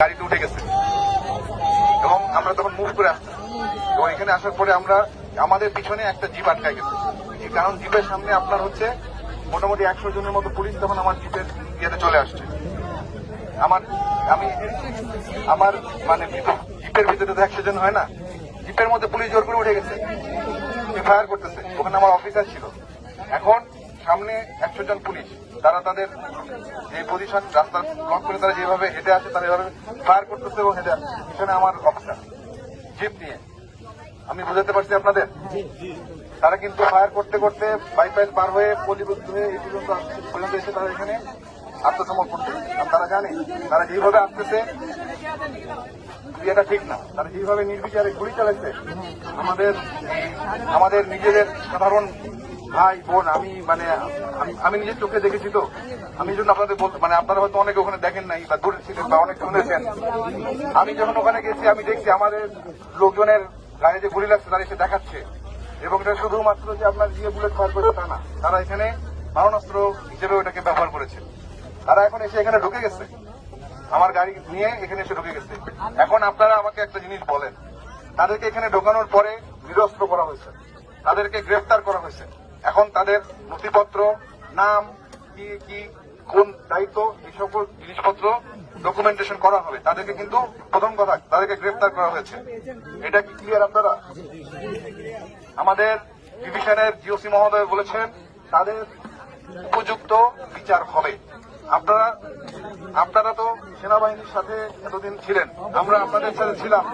গাড়িতে উঠে গেছে। এবং আমরা তখন মুভ করে আসছি এবং এখানে আসার পরে আমরা আমাদের পিছনে একটা জিপ আটকায় গেছে। কারণ জিপের সামনে আপনার হচ্ছে মোটামুটি একশো জনের মতো পুলিশ তখন আমার জিপের ইয়েতে চলে আসছে। আমার, আমি, আমার মানে জিপের ভিতরে তো একশো জন হয় না। জিপের মধ্যে পুলিশ জোর করে উঠে গেছে। ফায়ার করতেছে। ওখানে আমার অফিসার ছিল। এখন সামনে একশো জন পুলিশ, তারা তাদের যে পজিশন রাস্তা ব্লক করে তারা যেভাবে হেঁটে আসে, তারা এভাবে ফায়ার করতেছে এবং হেঁটে আসছে। পিছনে আমার অফিসার জিপ নিয়ে। আমি বুঝাতে পারছি আপনাদের? তারা কিন্তু ফায়ার করতে করতে বাইপাইল পার হয়ে পলিবুদ্ধ হয়ে এই পর্যন্ত পর্যন্ত এসে তারা এখানে আত্মসমর্পণ করছে। আর তারা জানে, তারা যেভাবে আসতেছে এটা ঠিক না। তারা যেভাবে নির্বিচারে গুলি চালাচ্ছে আমাদের আমাদের নিজেদের সাধারণ ভাই, বোন, আমি মানে আমি- নিজের চোখে দেখেছি তো। আমি জন্য আপনাদের মানে আপনারা হয়তো অনেকে ওখানে দেখেন নাই বা দূরে ছিলেন বা অনেক শুনেছেন। আমি যখন ওখানে গেছি, আমি দেখছি আমাদের লোকজনের গায়ে যে গুলি লাগছে, তারা এসে দেখাচ্ছে। এবং এটা শুধুমাত্র যে আপনার দিয়ে বুলেট ফায়ার করেছে তা না, তারা এখানে মারণাস্ত্র হিসেবে ওটাকে ব্যবহার করেছে। তারা এখন এসে এখানে ঢুকে গেছে। আমার গাড়ি নিয়ে এখানে এসে ঢুকে গেছে। এখন আপনারা আমাকে একটা জিনিস বলেন। তাদেরকে এখানে ঢোকানোর পরে নিরস্ত্র করা হয়েছে। তাদেরকে গ্রেফতার করা হয়েছে। এখন তাদের নথিপত্র, নাম, কি কি, কোন দায়িত্ব, এই সকল জিনিসপত্র ডকুমেন্টেশন করা হবে। তাদেরকে কিন্তু প্রথম কথা, তাদেরকে গ্রেফতার করা হয়েছে। এটা কি ক্লিয়ার আপনারা? আমাদের ডিভিশনের জিওসি মহোদয় বলেছেন, তাদের উপযুক্ত বিচার হবে। আপনারা আপনারা তো সেনাবাহিনীর সাথে এতদিন ছিলেন। আমরা আপনাদের সাথে ছিলাম।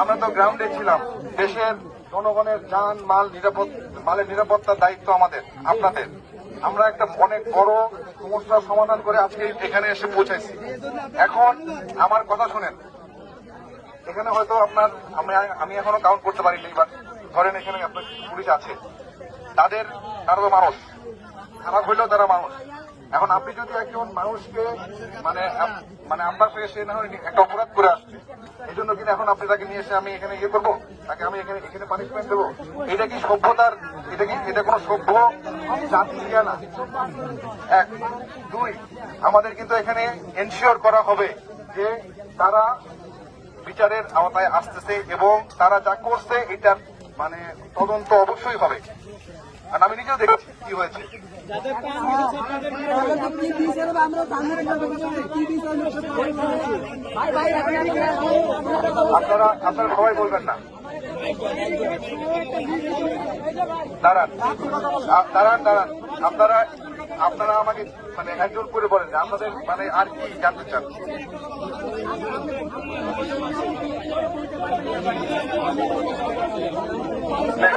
আমরা তো গ্রাউন্ডে ছিলাম। দেশের জনগণের যান, মাল নিরাপদ, মালের নিরাপত্তার দায়িত্ব আমাদের, আপনাদের। আমরা একটা অনেক বড় সমস্যার সমাধান করে আজকে এখানে এসে পৌঁছাইছি। এখন আমার কথা শুনেন। এখানে হয়তো আপনার, আমি আমি এখনও কাউন্ট করতে পারিনি বাট ধরেন এখানে আপনার পুলিশ আছে। তাদের, তারা তো মানুষ। খারাপ হইলেও তারা মানুষ। এখন আপনি যদি একজন মানুষকে মানে মানে আপনার সঙ্গে সে না একটা অপরাধ করে আসছে, এই জন্য কিনা এখন আপনি তাকে নিয়ে এসে আমি এখানে ইয়ে করব? তাকে আমি এখানে এখানে পানিশমেন্ট দেবো? এটা কি সভ্যতার এটা কি এটা কোনো সভ্য জাতি না? এক। দুই, আমাদের কিন্তু এখানে এনশিওর করা হবে যে তারা বিচারের আওতায় আসতেছে এবং তারা যা করছে এটার মানে তদন্ত অবশ্যই হবে। আর আমি নিজেও দেখেছি কি হয়েছে। আপনারা আপনারা সবাই বলবেন না। দাঁড়ান। দাঁড়ান দাঁড়ান। আপনারা আপনারা আমাকে মানে একজন করে বলেন আপনাদের মানে আর কি জানতে চান। আহ,